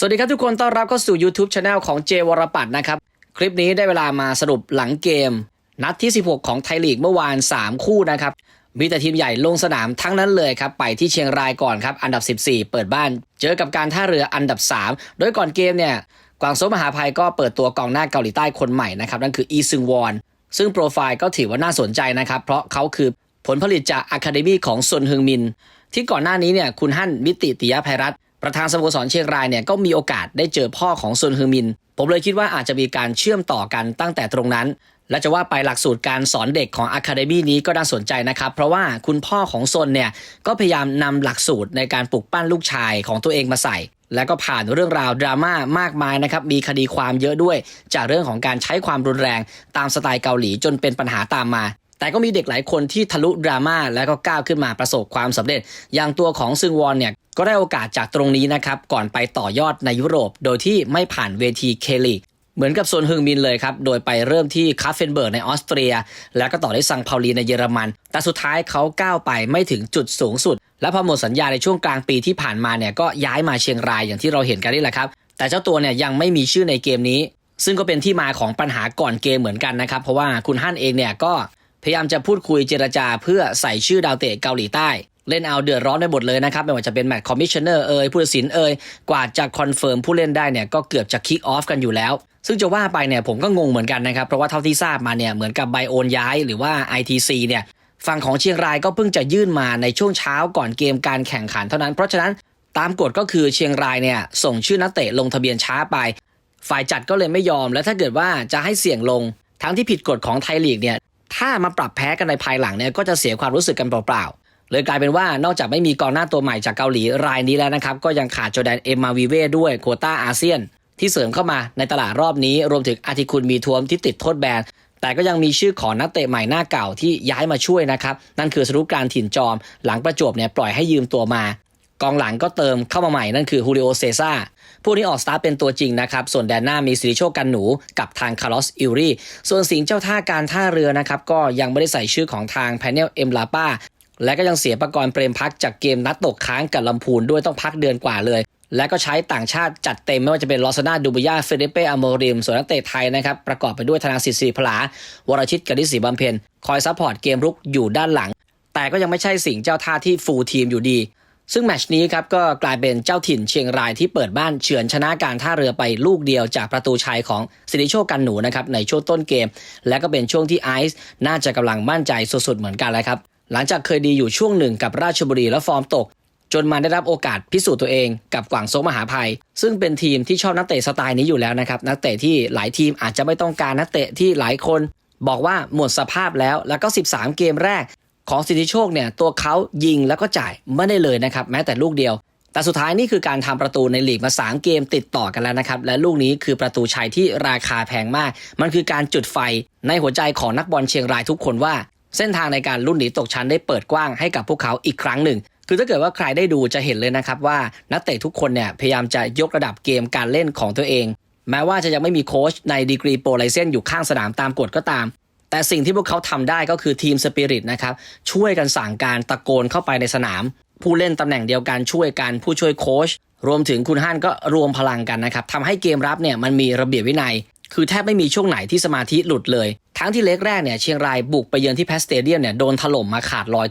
สวัสดีครับทุกคนต้อนรับเข้าสู่ YouTube Channel ของเจวรปัตนะครับ คลิปนี้ได้เวลามาสรุปหลังเกม นัดที่ 16 ของไทยลีกเมื่อวาน 3 คู่นะครับ มีแต่ทีมใหญ่ลงสนามทั้งนั้นเลยครับ ไปที่เชียงรายก่อนครับ อันดับ 14 เปิดบ้าน เจอกับการท่าเรืออันดับ 3 โดยก่อนเกมเนี่ย กวางโซมหาภัยก็เปิดตัวกองหน้าเกาหลีใต้คนใหม่นะครับนั่นคืออีซึงวอนซึ่งโปรไฟล์ก็ถือว่าน่าสนใจนะครับเพราะเขาคือผลผลิตจากอะคาเดมีของซนฮึงมิน ที่ก่อนหน้านี้เนี่ยคุณฮั่นมิติติยภัยรัตน์ ประธานสโมสรเชียงรายเนี่ยก็มีโอกาสได้เจอพ่อของซนฮึงมิน ผมเลยคิดว่าอาจจะมีการเชื่อมต่อกันตั้งแต่ตรงนั้น และจะว่าไปหลักสูตรการสอนเด็กของอะคาเดมีนี้ก็น่าสนใจนะครับ เพราะว่าคุณพ่อของซนเนี่ยก็พยายามนำหลักสูตรในการปลุกปั้นลูกชายของตัวเองมาใส่ แล้วก็ผ่านเรื่องราวดราม่ามากมายนะครับมีคดีความเยอะด้วย จากเรื่องของการใช้ความรุนแรงตามสไตล์เกาหลีจนเป็นปัญหาตามมาแต่ก็มีเด็กหลายคนที่ทะลุดราม่าแล้วก็ก้าวขึ้นมาประสบความสำเร็จ อย่างตัวของซึงวอนเนี่ย ก็ได้โอกาสจากตรงนี้นะครับก่อนไปต่อยอดในยุโรป โดยที่ไม่ผ่านเวทีเคลีกเหมือนกับโซนฮึงมินเลยครับ โดยไปเริ่มที่คาเฟนเบิร์กในออสเตรีย แล้วก็ต่อด้วยซังพาวลีในเยอรมัน แต่สุดท้ายเขาก้าวไปไม่ถึงจุดสูงสุด และพอหมดสัญญาในช่วงกลางปีที่ผ่านมาเนี่ยก็ย้ายมาเชียงรายอย่างที่เราเห็นกันนี่แหละครับ แต่เจ้าตัวเนี่ยยังไม่มีชื่อในเกมนี้ ซึ่งก็เป็นที่มาของปัญหาก่อนเกมเหมือนกันนะครับ เพราะว่าคุณฮั่นเองเนี่ยก็พยายามจะพูดคุยเจรจาเพื่อใส่ชื่อดาวเตะเกาหลีใต้ เล่นเอาเดือดร้อนไปหมดเลยนะครับไม่ว่าจะเป็นแมตช์คอมมิชชันเนอร์เอ่ยผู้ตัดสินเอ่ยกว่าจะคอนเฟิร์มผู้เล่นได้เนี่ยก็เกือบจะคิกออฟกันอยู่แล้ว ซึ่งจะว่าไปเนี่ยผมก็งงเหมือนกันนะครับ เพราะว่าเท่าที่ทราบมาเนี่ยเหมือนกับไบโอนย้ายหรือว่า ITC เนี่ยฝั่งของเชียงรายก็เพิ่งจะยื่นมาในช่วงเช้าก่อนเกมการแข่งขันเท่านั้นเพราะฉะนั้นตามกฎก็คือเชียงรายเนี่ยส่งชื่อนักเตะลงทะเบียนช้าไป ฝ่ายจัดก็เลยไม่ยอม แล้วถ้าเกิดว่าจะให้เสี่ยงลง ทั้งที่ผิดกฎของไทยลีกเนี่ยถ้ามาปรับแพ้กันในภายหลังเนี่ยก็จะเสียความรู้สึกกันเปล่าๆ เลยกลายเป็นว่านอกจากไม่มีกองหน้าตัวใหม่จากเกาหลีรายนี้แล้วนะครับ ก็ยังขาดโจแดนเอ็มมาวีเว่ด้วยโคต้าอาเซียน ที่เสริมเข้ามาในตลาดรอบนี้ รวมถึงอาทิคุณมีทวมที่ติดโทษแบนแต่ก็ยังมีชื่อของนักเตะใหม่หน้าเก่าที่ย้ายมาช่วยนะครับ นั่นคือสรุปการถิ่นจอม หลังประจวบเนี่ยปล่อยให้ยืมตัวมา กองหลังก็เติมเข้ามาใหม่นั่นคือฮูริโอเซซ่าผู้นี้ออกสตาร์เป็นตัวจริงนะครับ ส่วนแดนหน้ามีสิริโชคกันหนูกับทางคาร์ลอสอิลรีส่วนสิงเจ้าท่าการท่าเรือนะครับ ก็ยังไม่ได้ใส่ชื่อของทางแพนเนลเอ็มลาป้า และก็ยังเสียประกรณ์เปรมพักจากเกมนัดตกค้างกับลำพูนด้วยต้องพักเดือนกว่าเลย และก็ใช้ต่างชาติจัดเต็มไม่ว่าจะเป็นลอสนาดูบุย่าเฟเดเป้อโมริม ส่วนนักเตะไทยนะครับ ประกอบไปด้วยธนาสิทธิ์ศรีพลาวรชิตกนิษฐ์ศรีบำเพ็ญคอยซัพพอร์ตเกมรุกอยู่ด้านหลัง แต่ก็ยังไม่ใช่สิ่งเจ้าท่าที่ฟูลทีมอยู่ดี ซึ่งแมชนี้ครับก็กลายเป็นเจ้าถิ่นเชียงรายที่เปิดบ้านเฉือนชนะการท่าเรือไปลูกเดียวจากประตูชัยของสิริโชคกันหนูนะครับในช่วงต้นเกม และก็เป็นช่วงที่ไอซ์น่าจะกำลังมั่นใจสุดๆเหมือนกันแล้วครับ หลังจากเคยดีอยู่ช่วงหนึ่งกับราชบุรีและฟอร์มตก จนมาได้รับโอกาสพิสูจน์ตัวเองกับกวางโซมหาภัย ซึ่งเป็นทีมที่ชอบนักเตะสไตล์นี้อยู่แล้วนะครับนักเตะที่หลายทีมอาจจะไม่ต้องการนักเตะที่หลายคน บอกว่าหมดสภาพแล้วแล้วก็ 13 เกมแรก ของสิทธิโชคเนี่ยตัวเขายิงแล้วก็จ่ายไม่ได้เลยนะครับแม้แต่ลูกเดียวแต่สุดท้ายนี่คือการทำประตูในลีกมา 3 เกมติดต่อกันแล้วนะครับ และลูกนี้คือประตูชัยที่ราคาแพงมาก มันคือการจุดไฟในหัวใจของนักบอลเชียงรายทุกคนว่า เส้นทางในการลุ้นหนีตกชั้นได้เปิดกว้างให้กับพวกเขาอีกครั้งหนึ่ง คือถ้าเกิดว่าใครได้ดูจะเห็นเลยนะครับว่านักเตะทุกคนเนี่ยพยายามจะยกระดับเกมการเล่นของตัวเอง แม้ว่าจะยังไม่มีโค้ชในดีกรีโปรไลเซนอยู่ข้างสนามตามกฎก็ตาม แต่สิ่งที่พวกเขาทำได้ก็คือทีมสปิริตนะครับช่วยกันสั่งการตะโกนเข้าไปในสนาม ผู้เล่นตำแหน่งเดียวกันช่วยกันผู้ช่วยโค้ชรวมถึงคุณฮั่นก็รวมพลังกันนะครับทำให้เกมรับเนี่ยมันมีระเบียบวินัย คือแทบไม่มีช่วงไหนที่สมาธิหลุดเลย ทั้งที่เล็กแรกเนี่ยเชียงรายบุกไปเยือนที่แพสเตเดียมเนี่ยโดนถล่มมาขาดลอย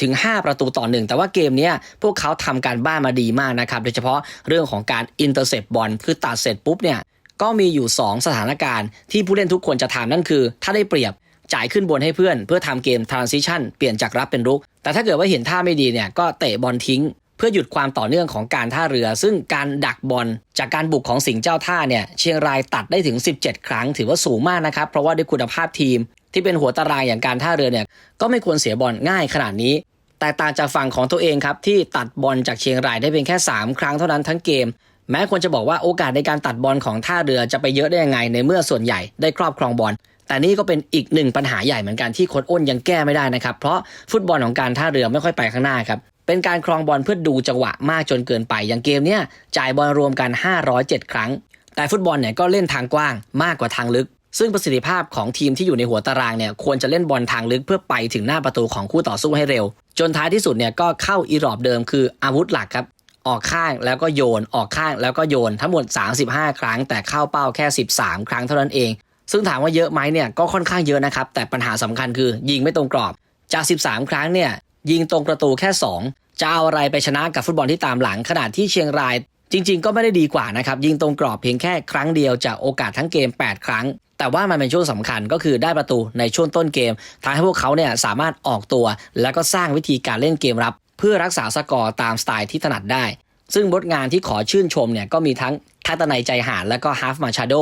ถึง 5 ประตูต่อหนึ่งแต่ว่าเกมเนี้ยพวกเขาทำการบ้านมาดีมากนะครับ โดยเฉพาะเรื่องของการอินเตอร์เซปบอลคือตัดเสร็จปุ๊บเนี่ยก็มีอยู่ 2 สถานการณ์ที่ผู้เล่นทุกคนจะทำนั่นคือ ถ้าได้เปรียบจ่ายขึ้นบนให้เพื่อน เพื่อทำเกมทรานซิชันเปลี่ยนจากรับเป็นรุก แต่ถ้าเกิดว่าเห็นท่าไม่ดีเนี่ยก็เตะบอลทิ้ง เพื่อหยุดความต่อเนื่องของการท่าเรือ ซึ่งการดักบอลจากการบุกของสิงห์เจ้าท่าเนี่ยเชียงรายตัดได้ถึง 17 ครั้ง ถือว่าสูงมากนะครับ เพราะว่าด้วยคุณภาพทีม ที่เป็นหัวตารางอย่างการท่าเรือเนี่ยก็ไม่ควรเสียบอลง่ายขนาดนี้ แต่ต่างจากฝั่งของตัวเองครับที่ตัดบอลจากเชียงรายได้เพียงแค่ 3 ครั้งเท่านั้นทั้งเกม แม้ควรจะบอกว่าโอกาสในการตัดบอลของท่าเรือจะไปเยอะได้ยังไง ในเมื่อส่วนใหญ่ได้ครอบครองบอลแต่นี่ก็เป็นอีกหนึ่งปัญหาใหญ่เหมือนกันที่โค้ชอ้นยังแก้ไม่ได้นะครับ เพราะฟุตบอลของการท่าเรือไม่ค่อยไปข้างหน้าครับ เป็นการครองบอลเพื่อดูจังหวะมากจนเกินไป อย่างเกมเนี้ยจ่ายบอลรวมกัน 507 ครั้ง แต่ฟุตบอลเนี่ยก็เล่นทางกว้างมากกว่าทางลึก ซึ่งประสิทธิภาพของทีมที่อยู่ในหัวตารางเนี่ยควรจะเล่นบอลทางลึกเพื่อไปถึงหน้าประตูของคู่ต่อสู้ให้เร็ว จนท้ายที่สุดเนี่ยก็เข้าอีรอบเดิมคืออาวุธหลักครับออกข้างแล้วก็โยนออกข้างแล้วก็โยนทั้งหมด 35 ครั้ง แต่เข้าเป้าแค่ 13 ครั้งเท่านั้นเอง ซึ่งถามว่าเยอะไหมเนี่ยก็ค่อนข้างเยอะนะครับ แต่ปัญหาสำคัญคือยิงไม่ตรงกรอบ จาก 13 ครั้งเนี่ย ยิงตรงประตูแค่ 2 จะเอาอะไรไปชนะกับฟุตบอลที่ตามหลังขนาดที่เชียงราย จริง ๆ ก็ไม่ได้ดีกว่านะครับ ยิงตรงกรอบเพียงแค่ครั้งเดียวจากโอกาสทั้งเกม 8 ครั้ง แต่ว่ามันเป็นช่วงสำคัญก็คือได้ประตูในช่วงต้นเกมทำให้พวกเขาเนี่ยสามารถออกตัว แล้วก็สร้างวิธีการเล่นเกมรับ เพื่อรักษาสกอร์ตามสไตล์ที่ถนัดได้ ซึ่งบทงานที่ขอชื่นชมเนี่ยก็มีทั้งทัตนายใจหานและก็ฮาฟมาชาโด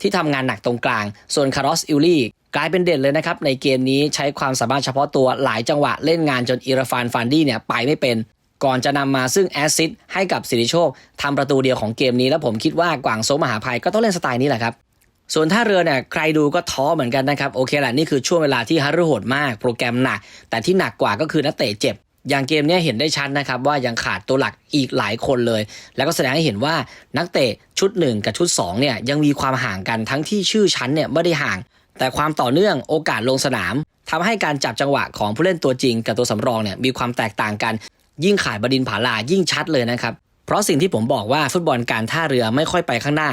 ที่ทำงานหนักตรงกลาง ส่วนคาร์ลอสอิลลี่ กลายเป็นเด่นเลยนะครับ ในเกมนี้ใช้ความสามารถเฉพาะตัวหลายจังหวะเล่นงานจนอิราฟานฟันดี้เนี่ยไปไม่เป็น ก่อนจะนำมาซึ่งแอสซิสให้กับสิริโชคทำประตูเดียวของเกมนี้ แล้วผมคิดว่ากวางโซมหาภัยก็ต้องเล่นสไตล์นี้แหละครับส่วนท่าเรือเนี่ยใครดูก็ท้อเหมือนกันนะครับโอเคแหละนี่คือช่วงเวลาที่ฮัรโหดมาก โปรแกรมหนัก แต่ที่หนักกว่าก็คือนักเตะเจ็บ อย่างเกมนี้เห็นได้ชัดนะครับว่ายังขาดตัวหลักอีกหลายคนเลย แล้วก็แสดงให้เห็นว่านักเตะชุด 1 กับชุด2เนี่ยยังมีความห่างกันทั้งที่ชื่อชั้นเนี่ยไม่ได้ห่าง แต่ความต่อเนื่องโอกาสลงสนามทำให้การจับจังหวะของผู้เล่นตัวจริงกับตัวสำรองเนี่ยมีความแตกต่างกัน ยิ่งขาดบดินผาลายิ่งชัดเลยนะครับ เพราะสิ่งที่ผมบอกว่าฟุตบอลการท่าเรือไม่ค่อยไปข้างหน้า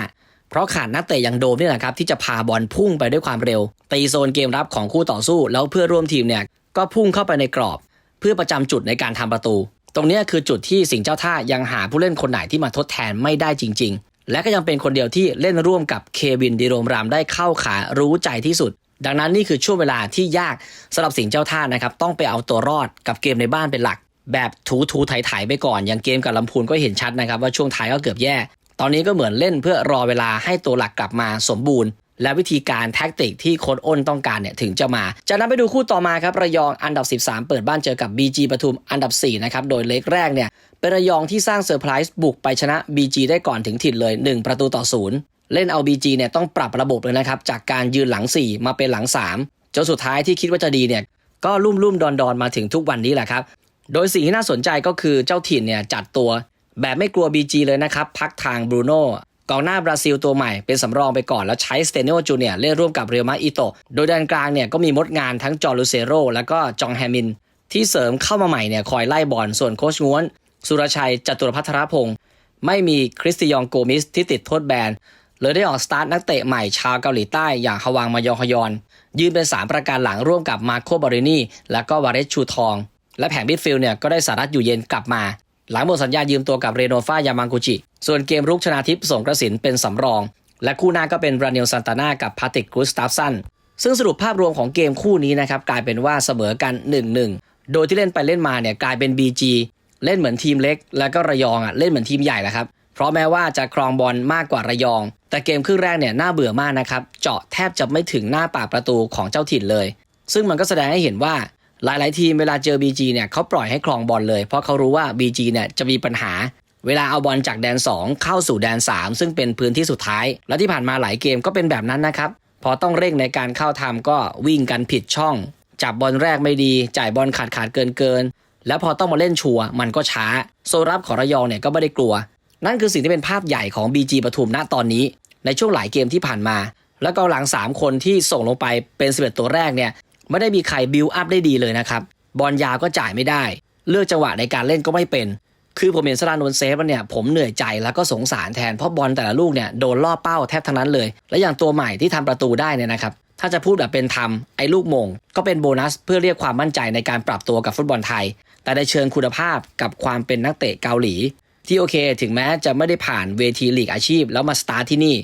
เพราะขาดนักเตะอย่างโดมนี่แหละครับที่จะพาบอลพุ่งไปด้วยความเร็ว ตีโซนเกมรับของคู่ต่อสู้ แล้วเพื่อร่วมทีมเนี่ยก็พุ่งเข้าไปในกรอบ เพื่อประจำจุดในการทำประตู ตรงนี้คือจุดที่สิงเจ้าท่ายังหาผู้เล่นคนไหนที่มาทดแทนไม่ได้จริงๆ และก็ยังเป็นคนเดียวที่เล่นร่วมกับเควินดีโรมรามได้เข้าขารู้ใจที่สุด ดังนั้นนี่คือช่วงเวลาที่ยากสำหรับสิงห์เจ้าท่านะครับต้องไปเอาตัวรอดกับเกมในบ้านเป็นหลัก แบบถูถูไถๆไปก่อน อย่างเกมกับลำพูนก็เห็นชัดนะครับว่าช่วงท้ายก็เกือบแย่ ตอนนี้ก็เหมือนเล่นเพื่อรอเวลาให้ตัวหลักกลับมาสมบูรณ์ และวิธีการแท็กติกที่โค้ดอ้นต้องการเนี่ยถึงจะมา จากนั้นไปดูคู่ต่อมาครับระยองอันดับ 13 เปิดบ้านเจอกับ BG ปทุมอันดับ4นะครับโดยเล็กแรกเนี่ย เป็นระยองที่สร้างเซอร์ไพรส์บุกไปชนะ BG ได้ก่อนถึงถิ่นเลย 1 ประตูต่อศูนย์เล่นเอา BG เนี่ยต้องปรับระบบเลยนะครับ จากการยืนหลัง 4 มาเป็นหลัง 3 จนสุดท้ายที่คิดว่าจะดีเนี่ยก็ลุ่มลุ่มดอนดอนมาถึงทุกวันนี้แหละครับ โดยสิ่งที่น่าสนใจก็คือเจ้าถิ่นเนี่ยจัดตัว แบบไม่กลัว BG เลยนะครับพักทางบรูโน่กองหน้าบราซิลตัวใหม่เป็นสำรองไปก่อนแล้วใช้สเตเนโอจูเนียเล่นร่วมกับเรียวมาอิโตโดยด้านกลางเนี่ยก็มีมดงานทั้งจอร์ลูเซโรแล้วก็จองแฮมิน ที่เสริมเข้ามาใหม่เนี่ยคอยไล่บอลส่วนโคชง้วน สุรชัยจตุรพัทรพงศ์ไม่มีคริสติยองโกมิสที่ติดโทษแบนเลยได้ออกสตาร์ทนักเตะใหม่ชาวเกาหลีใต้อย่างฮวางมายองฮยอน ยืนเป็นสามประการหลังร่วมกับมาโคบารินีและก็วาเรชชูทอง และแผงมิดฟิลเนี่ยก็ได้สารัตอยู่เย็นกลับมา หลังหมดสัญญายืมตัวกับเรโนฟายามังกุจิ ส่วนเกมรุกชนาทิพย์ส่งกระสินเป็นสำรอง และคู่หน้าก็เป็นบรานิลซันตานากับพาติกกุสตาฟสันซึ่งสรุปภาพรวมของเกมคู่นี้นะครับกลายเป็นว่าเสมอกัน 1-1 โดยที่เล่นไปเล่นมาเนี่ยกลายเป็น BG เล่นเหมือนทีมเล็ก แล้วก็ระยองอะเล่นเหมือนทีมใหญ่แหละครับ เพราะแม้ว่าจะครองบอลมากกว่าระยอง แต่เกมครึ่งแรกเนี่ยน่าเบื่อมากนะครับ เจาะแทบจะไม่ถึงหน้าปากประตูของเจ้าถิ่นเลย ซึ่งมันก็แสดงให้เห็นว่าหลาย ๆ ทีมเวลาเจอ BG เนี่ยเขาปล่อยให้ครองบอลเลย เพราะเขารู้ว่า BG เนี่ยจะมีปัญหา เวลาเอาบอลจากแดน 2 เข้าสู่แดน 3 ซึ่งเป็นพื้นที่สุดท้าย และที่ผ่านมาหลายเกมก็เป็นแบบนั้นนะครับ พอต้องเร่งในการเข้าทำก็วิ่งกันผิดช่อง จับบอลแรกไม่ดี จ่ายบอลขาดขาดเกินเกิน แล้วพอต้องมาเล่นชัวร์มันก็ช้า โซรับของระยองเนี่ยก็ไม่ได้กลัว นั่นคือสิ่งที่เป็นภาพใหญ่ของ BG ปทุมณตอนนี้ ในช่วงหลายเกมที่ผ่านมา แล้วก็หลัง 3 คนที่ส่งลงไปเป็น11ตัวแรกเนี่ยไม่ได้มีใครบิวอัพได้ดีเลยนะครับบอลยาวก็จ่ายไม่ได้ เลือกจังหวะในการเล่นก็ไม่เป็น คือผมเห็นสรานนเซฟเนี่ยผมเหนื่อยใจแล้วก็สงสารแทนเพราะบอลแต่ละลูกเนี่ยโดนล่อเป้าแทบทั้งนั้นเลย และอย่างตัวใหม่ที่ทำประตูได้เนี่ยนะครับถ้าจะพูดแบบเป็นธรรมไอ้ลูกมง ก็เป็นโบนัสเพื่อเรียกความมั่นใจในการปรับตัวกับฟุตบอลไทย แต่ในเชิงคุณภาพกับความเป็นนักเตะเกาหลี ที่โอเค ถึงแม้จะไม่ได้ผ่านเวทีลีกอาชีพ แล้วมาสตาร์ทที่นี่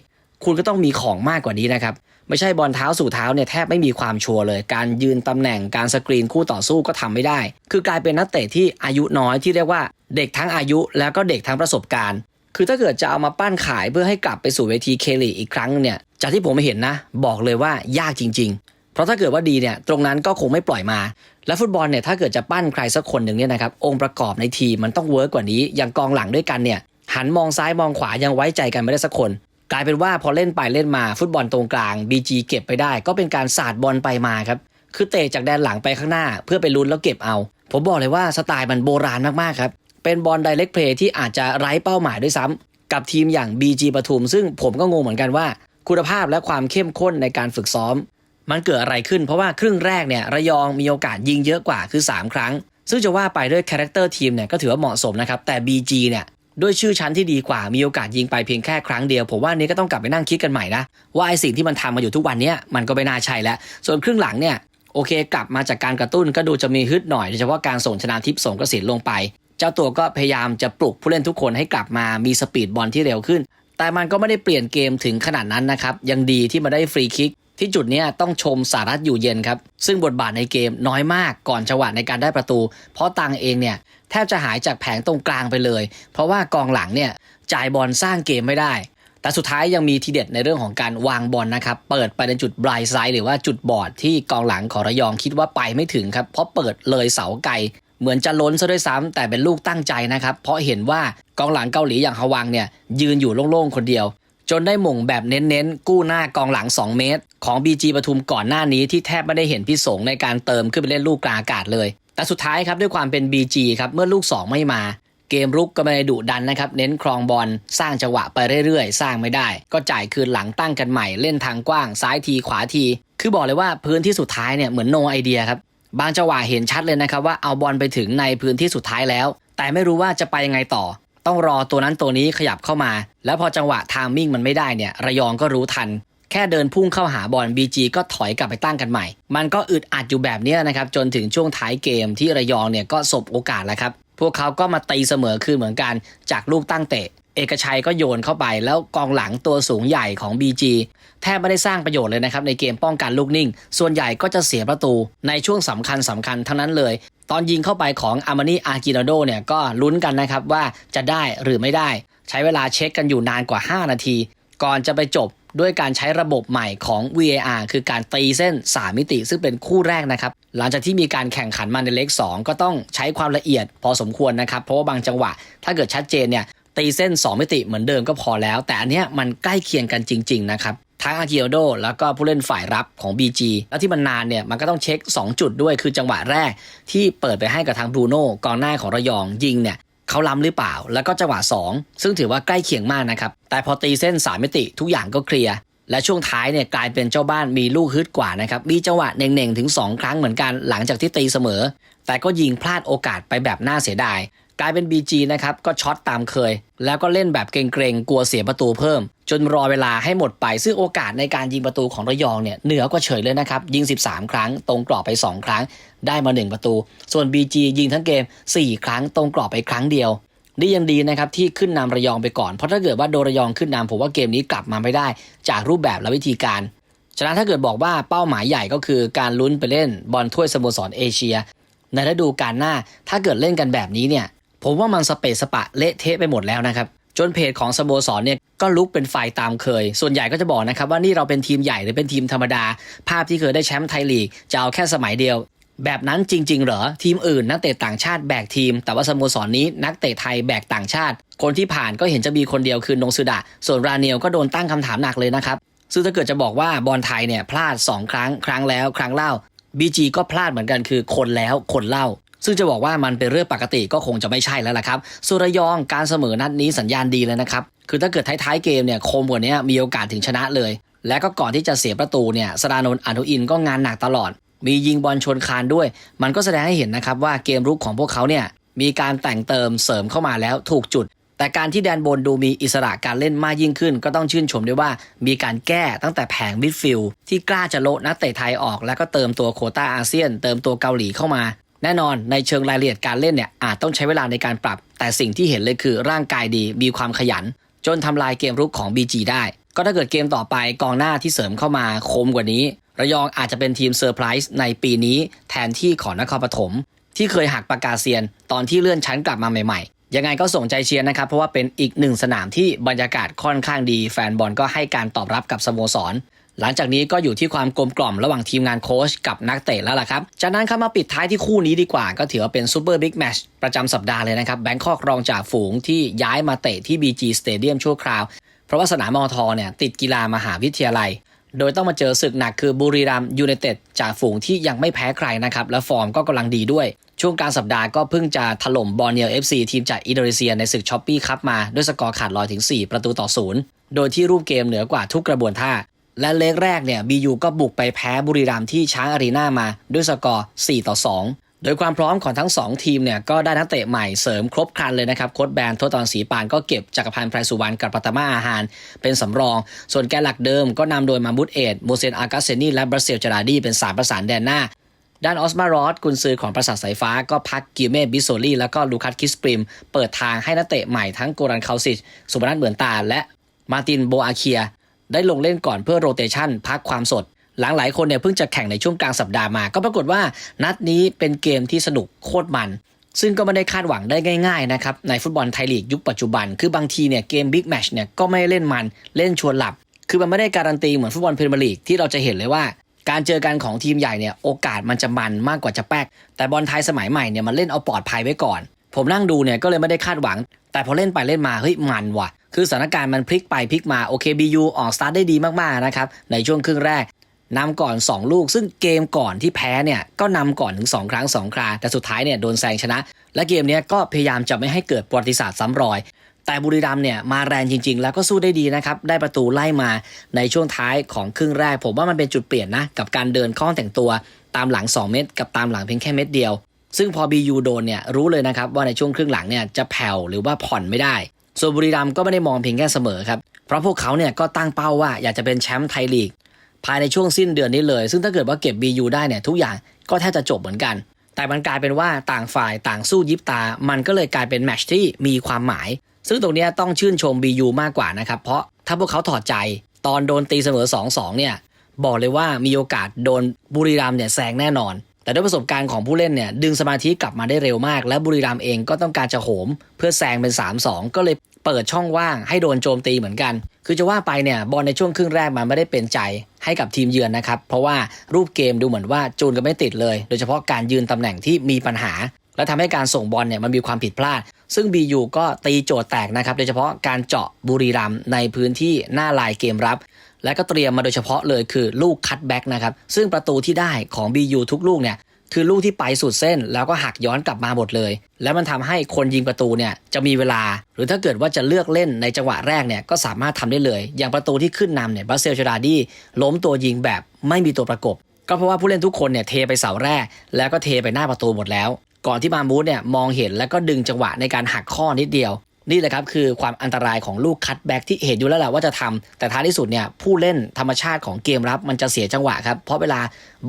คุณก็ต้องมีของมากกว่านี้นะครับ ไม่ใช่บอลเท้าสู่เท้าเนี่ยแทบไม่มีความชัวร์เลย การยืนตำแหน่งการสกรีนคู่ต่อสู้ก็ทำไม่ได้ คือกลายเป็นนักเตะที่อายุน้อยที่เรียกว่าเด็กทั้งอายุ แล้วก็เด็กทั้งประสบการณ์ คือถ้าเกิดจะเอามาปั้นขายเพื่อให้กลับไปสู่เวทีเคลีอีกครั้งเนี่ยจากที่ผมเห็นนะ บอกเลยว่ายากจริง เพราะถ้าเกิดว่าดีเนี่ยตรงนั้นก็คงไม่ปล่อยมา และฟุตบอลเนี่ยถ้าเกิดจะปั้นใครสักคนหนึ่งเนี่ยนะครับองค์ประกอบในทีมมันต้องเวิร์กกว่านี้อย่างกองหลังด้วยกันเนี่ยหันมองซ้ายมองขวายังไว้ใจกันไม่ได้สักคน กลายเป็นว่าพอเล่นไปเล่นมาฟุตบอลตรงกลาง BG เก็บไปได้ ก็เป็นการสาดบอลไปมาครับคือเตะจากแดนหลังไปข้างหน้า เพื่อไปลุ้นแล้วเก็บเอา ผมบอกเลยว่าสไตล์มันโบราณมากๆครับเป็นบอลไดเ e กเพลย์ที่อาจจะไร้เป้าหมายด้วยซ้ำกับทีมอย่าง BG ปทุม ซึ่งผมก็งงเหมือนกันว่า คุณภาพและความเข้มข้นในการฝึกซ้อม มันเกิดอะไรขึ้น เพราะว่าครึ่งแรกเนี่ยระยองมีโอกาสยิงเยอะกว่าคือ 3 ครั้ง ซึ่งจะว่าไปด้วยคาแรคเตอร์ทีมเนี่ยก็ถือว่าเหมาะสมนะครับแต่ BG เนี่ยด้วยชื่อชั้นที่ดีกว่ามีโอกาสยิงไปเพียงแค่ครั้งเดียว ผมว่านี้ก็ต้องกลับไปนั่งคิดกันใหม่นะว่าไอสิ่งที่มันทำมาอยู่ทุกวันนี้มันก็ไม่น่าใช่แล้ว ส่วนครึ่งหลังเนี่ยโอเค กลับมาจากการกระตุ้นก็ดูจะมีฮึดหน่อยโดยเฉพาะการส่งชนะทิพย์ส่งกระสินลงไป เจ้าตัวก็พยายามจะปลุกผู้เล่นทุกคนให้กลับมามีสปีดบอลที่เร็วขึ้น แต่มันก็ไม่ได้เปลี่ยนเกมถึงขนาดนั้นนะครับยังดีที่มาได้ฟรีคิก ที่จุดนี้ต้องชมสารัตอยู่เย็นครับ ซึ่งบทบาทในเกมน้อยมากก่อนจังหวะในการได้ประตู เพราะตังเองเนี่ยแทบจะหายจากแผงตรงกลางไปเลย เพราะว่ากองหลังเนี่ยจ่ายบอลสร้างเกมไม่ได้ แต่สุดท้ายยังมีทีเด็ดในเรื่องของการวางบอลนะครับ เปิดไปในจุดบลายไซด์หรือว่าจุดบอดที่กองหลังของระยองคิดว่าไปไม่ถึงครับเพราะเปิดเลยเสาไกลเหมือนจะล้นซะด้วยซ้ำแต่เป็นลูกตั้งใจนะครับ เพราะเห็นว่ากองหลังเกาหลีอย่างฮวังเนี่ยยืนอยู่โล่งๆคนเดียว จนได้หม่งแบบเน้นๆ กู้หน้ากองหลัง 2 เมตร ของ BG ปทุมก่อนหน้านี้ที่แทบไม่ได้เห็นพี่สงในการเติมขึ้นไปเล่นลูกกลางอากาศเลย แต่สุดท้ายครับด้วยความเป็น BG ครับเมื่อลูก 2 ไม่มา เกมรุกก็ไม่ได้ดุดันนะครับ เน้นครองบอลสร้างจังหวะไปเรื่อยๆ สร้างไม่ได้ ก็จ่ายคืนหลังตั้งกันใหม่เล่นทางกว้างซ้ายทีขวาที คือบอกเลยว่าพื้นที่สุดท้ายเนี่ยเหมือนโนไอเดียครับบางจังหวะเห็นชัดเลยนะครับว่าเอาบอลไปถึงในพื้นที่สุดท้ายแล้ว แต่ไม่รู้ว่าจะไปยังไงต่อ ต้องรอตัวนั้นตัวนี้ขยับเข้ามา แล้วพอจังหวะทามมิ่งมันไม่ได้เนี่ยระยองก็รู้ทัน แค่เดินพุ่งเข้าหาบอล BG ก็ถอยกลับไปตั้งกันใหม่ มันก็อึดอัดอยู่แบบนี้นะครับจนถึงช่วงท้ายเกมที่ระยองเนี่ยก็สบโอกาสแล้วครับพวกเขาก็มาตีเสมอคืนเหมือนกันจากลูกตั้งเตะ เอกชัยก็โยนเข้าไปแล้วกองหลังตัวสูงใหญ่ของ BG แทบไม่ได้สร้างประโยชน์เลยนะครับในเกมป้องกันลูกนิ่ง ส่วนใหญ่ก็จะเสียประตูในช่วงสำคัญสำคัญทั้งนั้นเลย ตอนยิงเข้าไปของอามานีอากินาโดเนี่ยก็ลุ้นกันนะครับว่าจะได้หรือไม่ได้ ใช้เวลาเช็คกันอยู่นานกว่า 5 นาที ก่อนจะไปจบด้วยการใช้ระบบใหม่ของ VAR คือการตีเส้น 3 มิติ ซึ่งเป็นคู่แรกนะครับ หลังจากที่มีการแข่งขันมาในเล็ก2ก็ต้องใช้ความละเอียดพอสมควรนะครับ เพราะว่าบางจังหวะ ถ้าเกิดชัดเจนเนี่ยตีเส้น 2 มิติเหมือนเดิมก็พอแล้ว แต่อันเนี้ยมันใกล้เคียงกันจริง ๆ นะครับ ทั้งอากิโอโดแล้วก็ผู้เล่นฝ่ายรับของ BG แล้วที่มันนานเนี่ยมันก็ต้องเช็ค 2 จุดด้วยคือจังหวะแรกที่เปิดไปให้กับทางบรูโน่กองหน้าของระยองยิงเนี่ยเขาล้ำหรือเปล่า แล้วก็จังหวะ 2 ซึ่งถือว่าใกล้เคียงมากนะครับ แต่พอตีเส้น 3 มิติทุกอย่างก็เคลียร์และช่วงท้ายเนี่ยกลายเป็นเจ้าบ้านมีลูกฮึดกว่านะครับ มีจังหวะเน่งๆ ถึง 2 ครั้งเหมือนกันหลังจากที่ตีเสมอ แต่ก็ยิงพลาดโอกาสไปแบบน่าเสียดาย กลายเป็น BG นะครับก็ช็อตตามเคย แล้วก็เล่นแบบเกรงๆกลัวเสียประตูเพิ่ม จนรอเวลาให้หมดไป ซึ่งโอกาสในการยิงประตูของระยองเนี่ยเหนือกว่าเฉยเลยนะครับ ยิง 13 ครั้ง ตรงกรอบไป 2 ครั้ง ได้มา 1 ประตู ส่วน BG ยิงทั้งเกม 4 ครั้งตรงกรอบไปครั้งเดียวนี่ยังดีนะครับที่ขึ้นนำระยองไปก่อน เพราะถ้าเกิดว่าโดนระยองขึ้นนำผมว่าเกมนี้กลับมาไม่ได้ จากรูปแบบและวิธีการฉะนั้นถ้าเกิดบอกว่าเป้าหมายใหญ่ก็คือการลุ้นไปเล่นบอลถ้วยสโมสรเอเชีย ในฤดูกาลหน้าถ้าเกิดเล่นกันแบบนี้เนี่ย ผมว่ามันสเปซสปะเละเทะไปหมดแล้วนะครับ จนเพจของสโมสรเนี่ยก็ลุกเป็นไฟตามเคย ส่วนใหญ่ก็จะบอกนะครับว่านี่เราเป็นทีมใหญ่หรือเป็นทีมธรรมดา ภาพที่เคยได้แชมป์ไทยลีกจะเอาแค่สมัยเดียว แบบนั้นจริง ๆ เหรอ ทีมอื่นนักเตะต่างชาติแบกทีม แต่ว่าสโมสรนี้นักเตะไทยแบกต่างชาติ คนที่ผ่านก็เห็นจะมีคนเดียวคือนงสุดะส่วนราเนียลก็โดนตั้งคำถามหนักเลยนะครับซึ่งถ้าเกิดจะบอกว่าบอลไทยเนี่ยพลาด 2 ครั้ง ครั้งแล้ว ครั้งเล่า BG ก็พลาดเหมือนกันคือคนแล้วคนเล่า ซึ่งจะบอกว่ามันเป็นเรื่องปกติก็คงจะไม่ใช่แล้วล่ะครับสุรยองการเสมอนัดนี้สัญญาณดีเลยนะครับคือถ้าเกิดท้ายๆเกมเนี่ยโคมกว่านี้มีโอกาสถึงชนะเลย และก็ก่อนที่จะเสียประตูเนี่ยสรานนท์อนุอินก็งานหนักตลอด มียิงบอลชนคานด้วย มันก็แสดงให้เห็นนะครับว่าเกมรุกของพวกเขาเนี่ยมีการแต่งเติมเสริมเข้ามาแล้วถูกจุด แต่การที่แดนบนดูมีอิสระการเล่นมากยิ่งขึ้น ก็ต้องชื่นชมด้วยว่ามีการแก้ตั้งแต่แผงมิดฟิลด์ที่กล้าจะโละนักเตะไทยออก แล้วก็เติมตัวโคต้าอาเซียน เติมตัวเกาหลีเข้ามา แน่นอนในเชิงรายละเอียดการเล่นเนี่ยอาจต้องใช้เวลาในการปรับ แต่สิ่งที่เห็นเลยคือร่างกายดีมีความขยัน จนทำลายเกมรุกของ BG ได้ ก็ถ้าเกิดเกมต่อไปกองหน้าที่เสริมเข้ามาคมกว่านี้ ระยองอาจจะเป็นทีมเซอร์ไพรส์ในปีนี้แทนที่ของนครปฐมที่เคยหักปากกาเซียน ตอนที่เลื่อนชั้นกลับมาใหม่ๆ ยังไงก็ส่งใจเชียร์นะครับ เพราะว่าเป็นอีกหนึ่งสนามที่บรรยากาศค่อนข้างดี แฟนบอลก็ให้การตอบรับกับสโมสร หลังจากนี้ก็อยู่ที่ความกลมกล่อมระหว่างทีมงานโค้ชกับนักเตะแล้วล่ะครับ จากนั้นครับมาปิดท้ายที่คู่นี้ดีกว่า ก็ถือว่าเป็นซูเปอร์บิ๊กแมชประจำสัปดาห์เลยนะครับแบงคอกรองจากฝูงที่ย้ายมาเตะที่ BG Stadium ชั่วคราว เพราะว่าสนามมอทอเนี่ยติดกีฬามหาวิทยาลัย โดยต้องมาเจอศึกหนักคือบุรีรัมยูไนเต็ดจากฝูงที่ยังไม่แพ้ใครนะครับและฟอร์มก็กำลังดีด้วย ช่วงกลางสัปดาห์ก็เพิ่งจะถล่มบอลเนียล FC ทีมจากอินโดนีเซียในศึกช้อปปี้คัพมาด้วยสกอร์ขาดลอยถึง 4 ประตูต่อศูนย์โดยที่รูปเกมเหนือกว่าทุกกระบวนท่า และเลกแรกเนี่ยบียูก็บุกไปแพ้บุรีรัมย์ที่ช้างอารีนามาด้วยสกอร์ 4 ต่อ 2 โดยความพร้อมของทั้ง 2 ทีมเนี่ยก็ได้นักเตะใหม่เสริมครบครันเลยนะครับโค้ชแบนทศตอนศรีปานก็เก็บจักรพันธ์ไพรสุวรรณกับปัตมาอาหาร เป็นสำรอง ส่วนแกนหลักเดิมก็นำโดยมามุตเอ็ดโมเซนอากาเซนีและบราเซลจาราดีเป็นสามประสานแดนหน้าด้านออสมารอสกุนซือของประสาทสายฟ้าก็พักกิเมบิโซลีแล้วก็ลูคัสคิสปริม เปิดทางให้นักเตะใหม่ทั้งโกรันคาซิชสุพนัทเหมือนตาและมาตินโบอาเคีย ได้ลงเล่นก่อนเพื่อโรเตชันพักความสด หลังหลายคนเนี่ยเพิ่งจะแข่งในช่วงกลางสัปดาห์มา ก็ปรากฏว่านัดนี้เป็นเกมที่สนุกโคตรมัน ซึ่งก็ไม่ได้คาดหวังได้ง่ายๆนะครับในฟุตบอลไทยลีกยุคปัจจุบัน คือบางทีเนี่ยเกมบิ๊กแมชเนี่ยก็ไม่เล่นมันเล่นชวนหลับ คือมันไม่ได้การันตีเหมือนฟุตบอลพรีเมียร์ลีกที่เราจะเห็นเลยว่าการเจอกันของทีมใหญ่เนี่ยโอกาสมันจะมันมากกว่าจะแป๊ก แต่บอลไทยสมัยใหม่เนี่ยมันเล่นเอาปลอดภัยไว้ก่อน ผมนั่งดูเนี่ยก็เลยไม่ได้คาดหวัง แต่พอเล่นไปเล่นมาเฮ้ยมันว่ะ คือสถานการณ์มันพลิกไปพลิกมาโอเคบียูออกสตาร์ทได้ดีมากๆนะครับในช่วงครึ่งแรกนำก่อน 2 ลูก ซึ่งเกมก่อนที่แพ้เนี่ยก็นำก่อนถึง 2 ครั้ง 2 คราแต่สุดท้ายเนี่ยโดนแซงชนะ และเกมนี้ก็พยายามจะไม่ให้เกิดประวัติศาสตร์ซ้ำรอย แต่บุรีรัมเนี่ยมาแรงจริง ๆ แล้วก็สู้ได้ดีนะครับ ได้ประตูไล่มาในช่วงท้ายของครึ่งแรก ผมว่ามันเป็นจุดเปลี่ยนนะ กับการเดินข้อนแต่งตัวตามหลัง 2 เม็ดกับตามหลังเพียงแค่เม็ดเดียว ซึ่งพอบียูโดนเนี่ยรู้เลยนะครับว่าในช่วงครึ่งหลังเนี่ยจะแผ่วหรือว่าผ่อนไม่ได้ ส่วนบุรีรัมย์ก็ไม่ได้มองเพียงแค่เสมอครับ เพราะพวกเขาเนี่ยก็ตั้งเป้าว่าอยากจะเป็นแชมป์ไทยลีก ภายในช่วงสิ้นเดือนนี้เลย ซึ่งถ้าเกิดว่าเก็บ BU ได้เนี่ยทุกอย่างก็แทบจะจบเหมือนกัน แต่มันกลายเป็นว่าต่างฝ่ายต่างสู้ยิบตา มันก็เลยกลายเป็นแมชที่มีความหมาย ซึ่งตรงนี้ต้องชื่นชม BU มากกว่านะครับ เพราะถ้าพวกเขาถอดใจตอนโดนตีเสมอ 2-2 เนี่ย บอกเลยว่ามีโอกาสโดนบุรีรัมย์เนี่ยแซงแน่นอน แต่ด้วยประสบการณ์ของผู้เล่นเนี่ยดึงสมาธิกลับมาได้เร็วมาก และบุรีรัมเองก็ต้องการจะโหม เพื่อแซงเป็น 3-2 ก็เลยเปิดช่องว่างให้โดนโจมตีเหมือนกัน คือจะว่าไปเนี่ยบอลในช่วงครึ่งแรกมันไม่ได้เป็นใจให้กับทีมเยือนนะครับ เพราะว่ารูปเกมดูเหมือนว่าจูนกันไม่ติดเลย โดยเฉพาะการยืนตำแหน่งที่มีปัญหา และทำให้การส่งบอลเนี่ยมันมีความผิดพลาด ซึ่ง BU ก็ตีโจทย์แตกนะครับโดยเฉพาะการเจาะบุรีรัมในพื้นที่หน้าลายเกมรับ และก็เตรียมมาโดยเฉพาะเลยคือลูกคัตแบ็กนะครับซึ่งประตูที่ได้ของ BU ทุกลูกเนี่ยคือลูกที่ไปสุดเส้น แล้วก็หักย้อนกลับมาหมดเลย แล้วมันทำให้คนยิงประตูเนี่ยจะมีเวลา หรือถ้าเกิดว่าจะเลือกเล่นในจังหวะแรกเนี่ยก็สามารถทำได้เลย อย่างประตูที่ขึ้นนำเนี่ยบาเซลชราดีล้มตัวยิงแบบไม่มีตัวประกบ ก็เพราะว่าผู้เล่นทุกคนเนี่ยเทไปเสาแรก แล้วก็เทไปหน้าประตูหมดแล้ว ก่อนที่มามูสเนี่ยมองเห็นแล้วก็ดึงจังหวะในการหักข้อนิดเดียว นี่แหละครับคือความอันตรายของลูกคัตแบ็กที่เห็นอยู่แล้วแหละว่าจะทำแต่ท้ายที่สุดเนี่ยผู้เล่นธรรมชาติของเกมรับมันจะเสียจังหวะครับ เพราะเวลา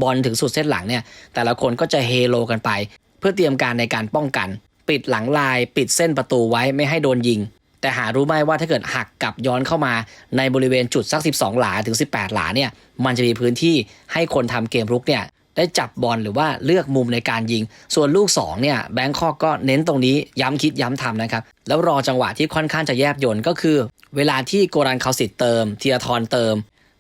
บอลถึงสุดเส้นหลังเนี่ยแต่ละคนก็จะเฮโลกันไป เพื่อเตรียมการในการป้องกัน ปิดหลังลาย ปิดเส้นประตูไว้ไม่ให้โดนยิง แต่หารู้ไหมว่าถ้าเกิดหักกลับย้อนเข้ามาในบริเวณจุดสัก 12 หลาถึง 18 หลาเนี่ยมันจะมีพื้นที่ให้คนทำเกมรุกเนี่ย ได้จับบอลหรือว่าเลือกมุมในการยิง ส่วนลูก2เนี่ยแบงคอกก็เน้นตรงนี้ย้ำคิดย้ำทำนะครับ แล้วรอจังหวะที่ค่อนข้างจะแยบยนต์ก็คือ เวลาที่โกรันเขาสิทธิ์เติมเทียทรเติม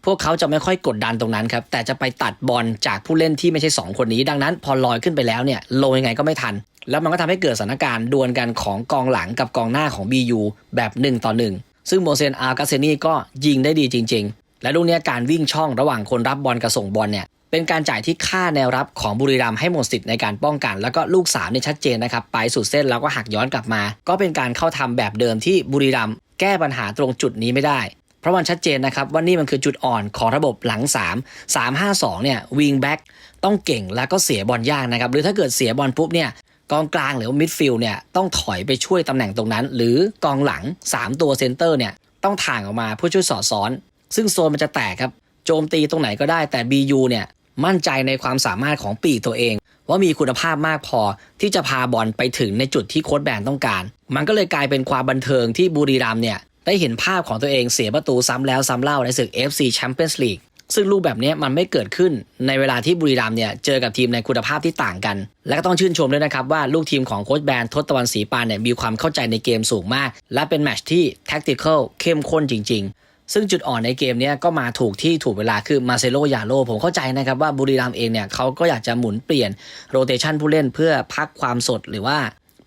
พวกเขาจะไม่ค่อยกดดันตรงนั้นครับ แต่จะไปตัดบอลจากผู้เล่นที่ไม่ใช่ 2 คนนี้ ดังนั้น พอลอยขึ้นไปแล้วเนี่ยลงยังไงก็ไม่ทัน แล้วมันก็ทำให้เกิดสถานการณ์ดวลกันของกองหลังกับกองหน้าของ BU แบบ1ต่อ1ซึ่งโมเซนอาร์กาเซนีก็ยิงได้ดีจริง ๆ และลูกนี้การวิ่งช่องระหว่างคนรับบอลกับส่งบอลเนี่ย เป็นการจ่ายที่ฆ่าแนวรับของบุรีรัมย์ให้หมดสิทธิ์ในการป้องกัน แล้วก็ลูกสามเนี่ยชัดเจนนะครับไปสุดเส้นแล้วก็หักย้อนกลับมา ก็เป็นการเข้าทำแบบเดิมที่บุรีรัมย์แก้ปัญหาตรงจุดนี้ไม่ได้ เพราะมันชัดเจนนะครับว่านี่มันคือจุดอ่อนของระบบหลัง 3 3 5 2เนี่ยวิงแบ็กต้องเก่งแล้วก็เสียบอลยากนะครับหรือถ้าเกิดเสียบอลปุ๊บเนี่ยกองกลางหรือมิดฟิลด์เนี่ยต้องถอยไปช่วยตำแหน่งตรงนั้น หรือกองหลัง 3 ตัวเซนเตอร์เนี่ยต้องถ่างออกมาเพื่อช่วยสอดซ้อน ซึ่งโซนมันจะแตกครับโจมตีตรงไหนก็ได้แต่ BU เนี่ย มั่นใจในความสามารถของปีกตัวเอง ว่ามีคุณภาพมากพอที่จะพาบอลไปถึงในจุดที่โค้ชแบนต้องการ มันก็เลยกลายเป็นความบันเทิงที่บุรีรัมเนี่ยได้เห็นภาพของตัวเองเสียประตูซ้ำแล้วซ้ำเล่าในศึก FC Champions League ซึ่งรูปแบบนี้มันไม่เกิดขึ้นในเวลาที่บุรีรัมเนี่ยเจอกับทีมในคุณภาพที่ต่างกัน และก็ต้องชื่นชมด้วยนะครับว่าลูกทีมของโค้ชแบนทศตวรรณศรีปานเนี่ยมีความเข้าใจในเกมสูงมาก และเป็นแมตช์ที่ tactical เข้มข้นจริง ซึ่งจุดอ่อนในเกมนี้ก็มาถูกที่ถูกเวลาคือมาเซโลยาโลผมเข้าใจนะครับว่าบุรีรัมเองเนี่ยเขาก็อยากจะหมุนเปลี่ยนโรเตชันผู้เล่นเพื่อพักความสดหรือว่า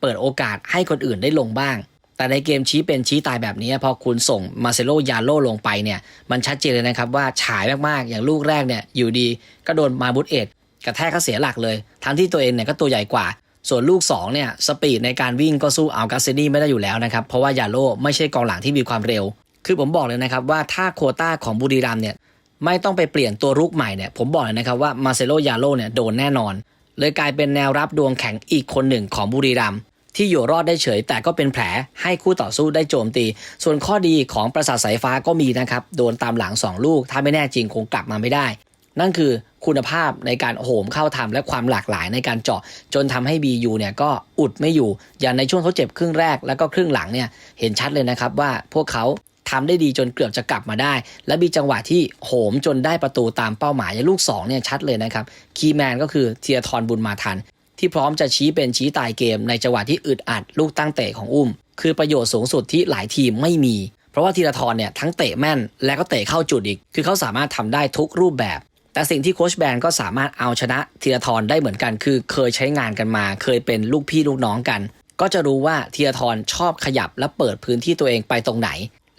เปิดโอกาสให้คนอื่นได้ลงบ้าง แต่ในเกมชี้เป็นชี้ตายแบบนี้พอคุณส่งมาเซโลยาโลลงไปเนี่ยมันชัดเจนเลยนะครับว่าฉายมากๆ อย่างลูกแรกเนี่ยอยู่ดีก็โดนมาบุตเอ็ดกระแทกเขาเสียหลักเลย ทั้งที่ตัวเองเนี่ยก็ตัวใหญ่กว่า ส่วนลูก2เนี่ยสปีดในการวิ่งก็สู้อัลกาเซนีไม่ได้อยู่แล้วนะครับเพราะว่ายาโลไม่ใช่กองหลังที่มีความเร็ว คือผมบอกเลยนะครับว่าถ้าโคต้าของบุรีรัมเนี่ยไม่ต้องไปเปลี่ยนตัวรุกใหม่เนี่ยผมบอกเลยนะครับว่ามาเซโลยาโลเนี่ยโดนแน่นอน เลยกลายเป็นแนวรับดวงแข็งอีกคนหนึ่งของบุรีรัมที่อยู่รอดได้เฉย แต่ก็เป็นแผลให้คู่ต่อสู้ได้โจมตี ส่วนข้อดีของประสาทสายฟ้าก็มีนะครับ โดนตามหลัง 2 ลูก ถ้าไม่แน่จริงคงกลับมาไม่ได้ นั่นคือคุณภาพในการโหมเข้าทำและความหลากหลายในการเจาะ จนทำให้ BU เนี่ยก็อุดไม่อยู่ อย่างในช่วงเขาเจ็บครึ่งแรกแล้วก็ครึ่งหลังเนี่ยเห็นชัดเลยนะครับว่าพวกเขา ทำได้ดีจนเกือบจะกลับมาได้ และมีจังหวะที่โหมจนได้ประตูตามเป้าหมายลูก2เนี่ยชัดเลยนะครับคีแมนก็คือเทียทรบุญมาทัน ที่พร้อมจะชี้เป็นชี้ตายเกม ในจังหวะที่อึดอัดลูกตั้งเตะของอุ้ม คือประโยชน์สูงสุดที่หลายทีมไม่มี เพราะว่าธีรทรเนี่ยทั้งเตะแม่นและก็เตะเข้าจุดอีก คือเขาสามารถทำได้ทุกรูปแบบ แต่สิ่งที่โค้ชแบนก็สามารถเอาชนะธีรทรได้เหมือนกัน คือเคยใช้งานกันมา เคยเป็นลูกพี่ลูกน้องกัน ก็จะรู้ว่าธีรทรชอบขยับและเปิดพื้นที่ตัวเองไปตรงไหน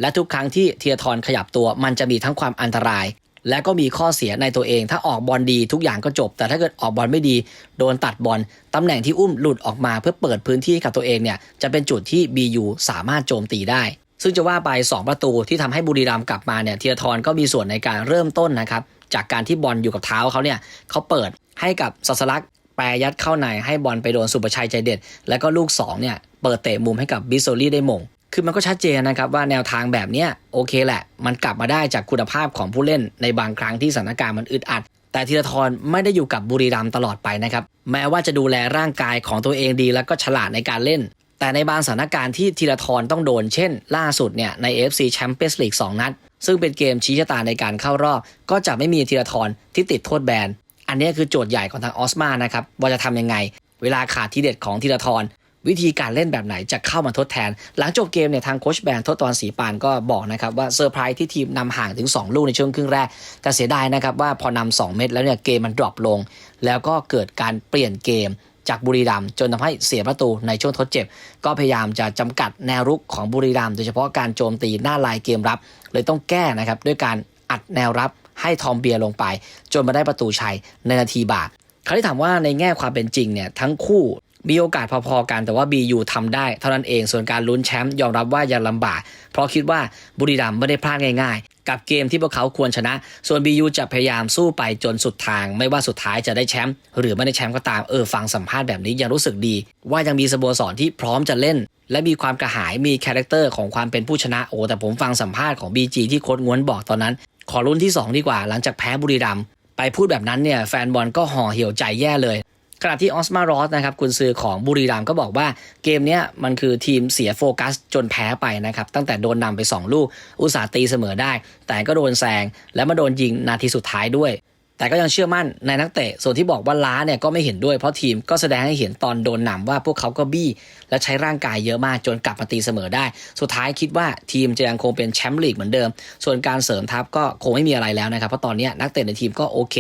และทุกครั้งที่ธีรทรขยับตัว มันจะมีทั้งความอันตราย และก็มีข้อเสียในตัวเอง ถ้าออกบอลดีทุกอย่างก็จบ แต่ถ้าเกิดออกบอลไม่ดี โดนตัดบอลตำแหน่งที่อุ้มหลุดออกมาเพื่อเปิดพื้นที่กับตัวเองเนี่ยจะเป็นจุดที่ BU สามารถโจมตีได้ ซึ่งจะว่าไป 2 ประตูที่ทำให้บุรีรัมย์กลับมาเนี่ยเทียทรก็มีส่วนในการเริ่มต้นนะครับจากการที่บอลอยู่กับเท้าเขาเนี่ยเขาเปิดให้กับสัสลักแปรยัดเข้าในให้บอลไปโดนสุประชัยใจเด็ด แล้วก็ลูก2เนี่ยเปิดเตะมุมให้กับบิโซลี่ได้มง คือมันก็ชัดเจนนะครับว่าแนวทางแบบนี้โอเคแหละ มันกลับมาได้จากคุณภาพของผู้เล่นในบางครั้งที่สถานการณ์มันอึดอัด แต่ธีรทรไม่ได้อยู่กับบุรีรัมตลอดไปนะครับ แม้ว่าจะดูแลร่างกายของตัวเองดี แล้วก็ฉลาดในการเล่น แต่ในบางสถานการณ์ที่ธีรทรต้องโดน เช่น ล่าสุดเนี่ยใน AFC Champions League 2 นัด ซึ่งเป็นเกมชี้ชะตาในการเข้ารอบ ก็จะไม่มีธีรทรที่ติดโทษแบนอันนี้คือโจทย์ใหญ่ของทางออสมานะครับว่าจะทำยังไง เวลาขาดทีเด็ดของธีรทร วิธีการเล่นแบบไหนจะเข้ามาทดแทน หลังจบเกมเนี่ยทางโคชแบนทศตอนสีปานก็บอกนะครับว่าเซอร์ไพรส์ที่ทีมนำห่างถึง 2 ลูกในช่วงครึ่งแรก แต่เสียดายนะครับว่าพอนำ2เม็ดแล้วเนี่ยเกมมันดรอปลง แล้วก็เกิดการเปลี่ยนเกมจากบุรีรัมย์จนทำให้เสียประตูในช่วงทดเจ็บ ก็พยายามจะจำกัดแนวรุกของบุรีรัมย์โดยเฉพาะการโจมตีหน้าลายเกมรับ เลยต้องแก้นะครับด้วยการอัดแนวรับให้ทอมเบียลงไป จนมาได้ประตูชัยในนาทีบาทคราวที่ถามว่าในแง่ความเป็นจริงเนี่ยทั้งคู่ มีโอกาสพอๆกันแต่ว่า BU ทำได้เท่านั้นเองส่วนการลุ้นแชมป์ยอมรับว่ายังลำบาก เพราะคิดว่าบุรีรัมย์ไม่ได้พลาดง่าย ๆ กับเกมที่พวกเขาควรชนะ ส่วน BU จะพยายามสู้ไปจนสุดทาง ไม่ว่าสุดท้ายจะได้แชมป์หรือไม่ได้แชมป์ก็ตามเออฟังสัมภาษณ์แบบนี้ยังรู้สึกดี ว่ายังมีสโมสรที่พร้อมจะเล่น และมีความกระหายมีคาแรคเตอร์ของความเป็นผู้ชนะโอ้แต่ผมฟังสัมภาษณ์ของ BG ที่โค้ชง้วนบอกตอนนั้น ขอลุ้นที่สองดีกว่าหลังจากแพ้บุรีรัมย์ไปพูดแบบนั้นเนี่ยแฟนบอลก็ห่อเหี่ยวใจแย่เลย ขณะที่ออสมารอสนะครับกุณซือของบุรีรัมก็บอกว่าเกมนี้มันคือทีมเสียโฟกัสจนแพ้ไปนะครับ ตั้งแต่โดนนำไป 2 ลูก อุตสาห์ตีเสมอได้ แต่ก็โดนแซงและมาโดนยิงนาทีสุดท้ายด้วย แต่ก็ยังเชื่อมั่นในนักเตะ ส่วนที่บอกว่าล้าเนี่ยก็ไม่เห็นด้วยเพราะทีมก็แสดงให้เห็นตอนโดนหนำว่าพวกเขาก็บี้ และใช้ร่างกายเยอะมากจนกลับมาตีเสมอได้ สุดท้ายคิดว่าทีมจะยังคงเป็นแชมป์ลีกเหมือนเดิม ส่วนการเสริมทัพก็คงไม่มีอะไรแล้วนะครับ เพราะตอนนี้นักเตะในทีมก็โอเค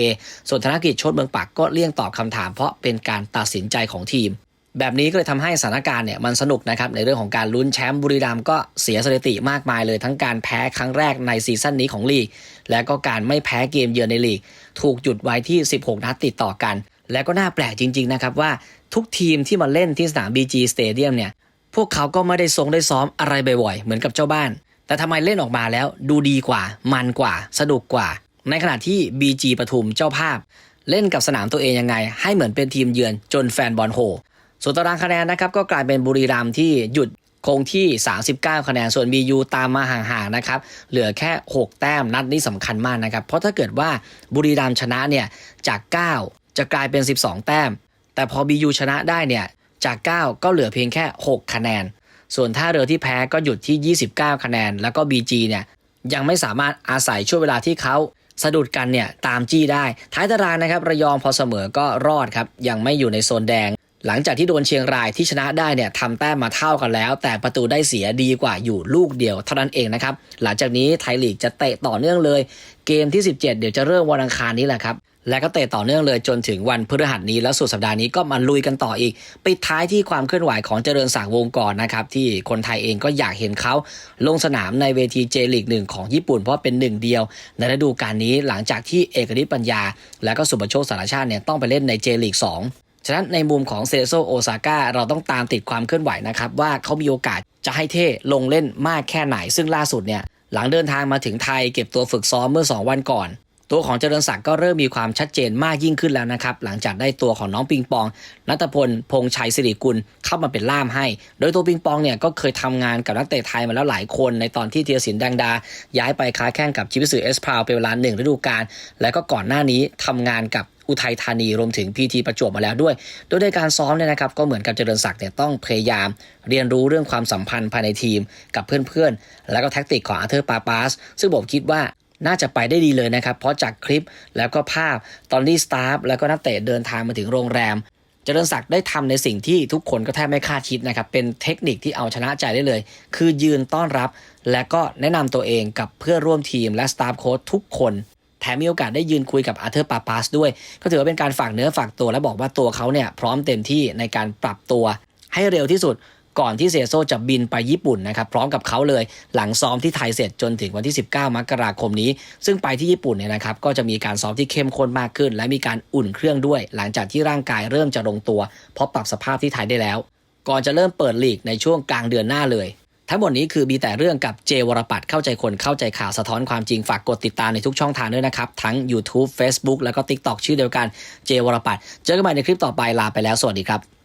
ส่วนธนกิจโชดเมืองปักก็เลี่ยงตอบคำถาม เพราะเป็นการตัดสินใจของทีม แบบนี้ก็เลยทำให้สถานการณ์เนี่ยมันสนุกนะครับในเรื่องของการลุ้นแชมป์บุรีรัมย์ก็เสียสถิติมากมายเลย ทั้งการแพ้ครั้งแรกในซีซั่นนี้ของลีก และก็การไม่แพ้เกมเยือนในลีก ถูกหยุดไว้ที่ 16 นัดติดต่อกัน และก็น่าแปลกจริง ๆ นะครับว่าทุกทีมที่มาเล่นที่สนาม BG Stadium เนี่ยพวกเขาก็ไม่ได้ทรงได้ซ้อมอะไรบ่อยๆเหมือนกับเจ้าบ้าน แต่ทำไมเล่นออกมาแล้วดูดีกว่า มันกว่า สนุกกว่า ในขณะที่ BG ปทุมเจ้าภาพ เล่นกับสนามตัวเองยังไง ให้เหมือนเป็นทีมเยือนจนแฟนบอลโห ส่วนตารางคะแนนนะครับก็กลายเป็นบุรีรัมย์ที่หยุดคงที่ 39 คะแนน ส่วน BU ตามมาห่างๆ นะครับ เหลือแค่ 6 แต้ม นัดนี้สำคัญมากนะครับ เพราะถ้าเกิดว่าบุรีรัมย์ชนะเนี่ย จาก 9 จะกลายเป็น 12 แต้ม แต่พอ BU ชนะได้เนี่ย จาก 9 ก็เหลือเพียงแค่ 6 คะแนน ส่วนท่าเรือที่แพ้ก็หยุดที่ 29 คะแนน แล้วก็ BG เนี่ย ยังไม่สามารถอาศัยช่วงเวลาที่เขาสะดุดกันเนี่ย ตามจี้ได้ ท้ายตารางนะครับ ระยองพอเสมอก็รอดครับ ยังไม่อยู่ในโซนแดง หลังจากที่โดนเชียงรายที่ชนะได้เนี่ยทำแต้มมาเท่ากันแล้ว แต่ประตูได้เสียดีกว่าอยู่ลูกเดียวเท่านั้นเองนะครับ หลังจากนี้ไทยลีกจะเตะต่อเนื่องเลย เกมที่ 17 เดี๋ยวจะเริ่มวันอังคารนี้แหละครับและก็เตะต่อเนื่องเลยจนถึงวันพฤหัสนี้แล้วสุดสัปดาห์นี้ก็มาลุยกันต่ออีกปิดท้ายที่ความเคลื่อนไหวของเจริญศักดิ์วงกรนนะครับที่คนไทยเองก็อยากเห็นเขาลงสนามในเวทีเจลีกหนึ่งของญี่ปุ่น เพราะเป็นหนึ่งเดียว ในฤดูกาลนี้หลังจากที่เอกนิปัญญา และก็สุปโชคสารชาติเนี่ยต้องไปเล่นในเจลีก2 ฉะนั้นในมุมของเซโซโอซาก้าเราต้องตามติดความเคลื่อนไหวนะครับว่าเขามีโอกาสจะให้เท่ลงเล่นมากแค่ไหน ซึ่งล่าสุดเนี่ยหลังเดินทางมาถึงไทยเก็บตัวฝึกซ้อมเมื่อ 2 วันก่อน ตัวของเจริญศักดิ์ก็เริ่มมีความชัดเจนมากยิ่งขึ้นแล้วนะครับ หลังจากได้ตัวของน้องปิงปอง นัทพล พงชัยสิริกุลเข้ามาเป็นล่ามให้ โดยตัวปิงปองเนี่ยก็เคยทำงานกับนักเตะไทยมาแล้วหลายคนในตอนที่เทียสินแดงดา ย้ายไปค้าแข่งกับชิวิสึเอสพาวเป็นเวลาหนึ่งฤดูกาลและก็ก่อนหน้านี้ทำงานกับ อุทัยธานีรวมถึงพีทีประจวบมาแล้วด้วย โดยในการซ้อมเนี่ยนะครับก็เหมือนกับเจริญศักดิ์เนี่ยต้องพยายาม เรียนรู้เรื่องความสัมพันธ์ภายในทีมกับเพื่อนๆ แล้วก็แท็กติกของอาเธอร์ปาปาสซึ่งผมคิดว่าน่าจะไปได้ดีเลยนะครับ เพราะจากคลิปแล้วก็ภาพตอนที่สตาฟแล้วก็นักเตะเดินทางมาถึงโรงแรมเจริญศักดิ์ได้ทำในสิ่งที่ทุกคนก็แทบไม่คาดคิดนะครับ เป็นเทคนิคที่เอาชนะใจได้เลย คือยืนต้อนรับ และก็แนะนำตัวเองกับเพื่อร่วมทีมและสตาฟโค้ชทุกคน แถมมีโอกาสได้ยืนคุยกับอาร์เธอร์ปาปาสด้วย ก็ถือว่าเป็นการฝากเนื้อฝากตัวและบอกว่าตัวเขาเนี่ยพร้อมเต็มที่ในการปรับตัวให้เร็วที่สุดก่อนที่เซโซจะบินไปญี่ปุ่นนะครับพร้อมกับเขาเลยหลังซ้อมที่ไทยเสร็จจนถึงวันที่ 19 มกราคมนี้ ซึ่งไปที่ญี่ปุ่นเนี่ยนะครับก็จะมีการซ้อมที่เข้มข้นมากขึ้น และมีการอุ่นเครื่องด้วย หลังจากที่ร่างกายเริ่มจะลงตัว เพราะปรับสภาพที่ไทยได้แล้ว ก่อนจะเริ่มเปิดลีกในช่วงกลางเดือนหน้าเลย ทั้งหมดนี้คือมีแต่เรื่องกับเจวรปัตเข้าใจคนเข้าใจข่าวสะท้อนความจริงฝากกดติดตามในทุกช่องทางด้วยนะครับ ทั้ง YouTube Facebook แล้วก็ TikTok ชื่อเดียวกันเจวรปัตเจอกันใหม่ในคลิปต่อไปลาไปแล้วสวัสดีครับ